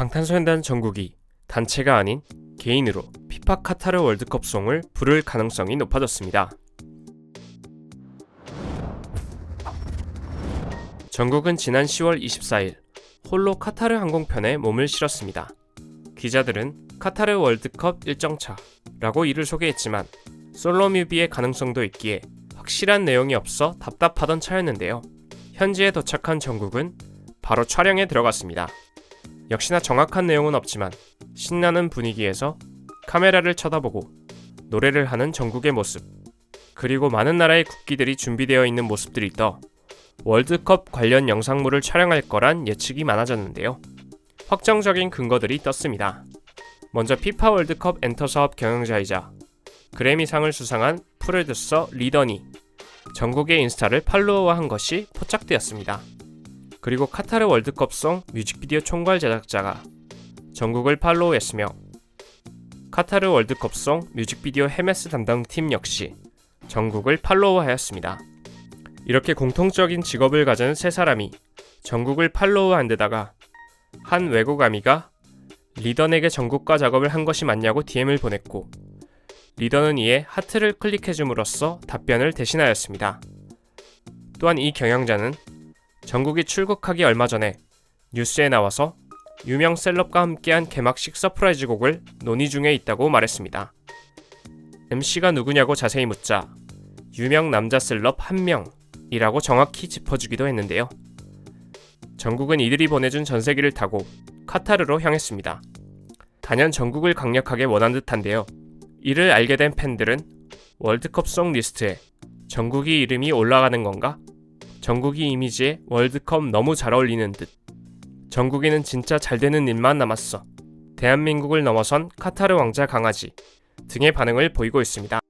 방탄소년단 정국이 단체가 아닌 개인으로 피파 카타르 월드컵 송을 부를 가능성이 높아졌습니다. 정국은 지난 10월 24일 홀로 카타르 항공편에 몸을 실었습니다. 기자들은 카타르 월드컵 일정차라고 이를 소개했지만 솔로 뮤비의 가능성도 있기에 확실한 내용이 없어 답답하던 차였는데요. 현지에 도착한 정국은 바로 촬영에 들어갔습니다. 역시나 정확한 내용은 없지만 신나는 분위기에서 카메라를 쳐다보고 노래를 하는 정국의 모습 그리고 많은 나라의 국기들이 준비되어 있는 모습들이 떠 월드컵 관련 영상물을 촬영할 거란 예측이 많아졌는데요. 확정적인 근거들이 떴습니다. 먼저 피파 월드컵 엔터 사업 경영자이자 그래미상을 수상한 프로듀서 리더니 전국의 인스타를 팔로우한 것이 포착되었습니다. 그리고 카타르 월드컵송 뮤직비디오 총괄 제작자가 전국을 팔로우했으며 카타르 월드컵송 뮤직비디오 헤메스 담당 팀 역시 전국을 팔로우하였습니다. 이렇게 공통적인 직업을 가진 세 사람이 전국을 팔로우한 데다가 한 외국 아미가 리던에게 전국과 작업을 한 것이 맞냐고 DM을 보냈고 리더는 이에 하트를 클릭해줌으로써 답변을 대신하였습니다. 또한 이 경영자는 전국이 출국하기 얼마 전에 뉴스에 나와서 유명 셀럽과 함께한 개막식 서프라이즈 곡을 논의 중에 있다고 말했습니다. MC가 누구냐고 자세히 묻자 유명 남자 셀럽 한 명이라고 정확히 짚어주기도 했는데요. 전국은 이들이 보내준 전세기를 타고 카타르로 향했습니다. 단연 전국을 강력하게 원한 듯한데요. 이를 알게 된 팬들은 월드컵 송 리스트에 전국이 이름이 올라가는 건가? 전국이 이미지에 월드컵 너무 잘 어울리는 듯. 전국이는 진짜 잘 되는 일만 남았어. 대한민국을 넘어선 카타르 왕자 강아지 등의 반응을 보이고 있습니다.